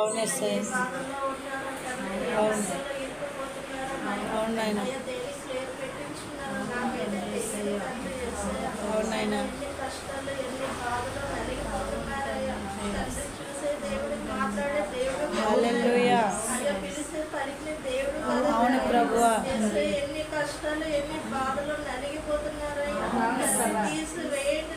అవును ఎస్ఐ అవును. అవును నాయన. అవును నాయన. హల్లెలూయా. అవును ప్రభువా. ఎన్ని కష్టాలు ఎన్ని బాధలు నలిగిపోతున్నారయ్యా. తీసివేయండి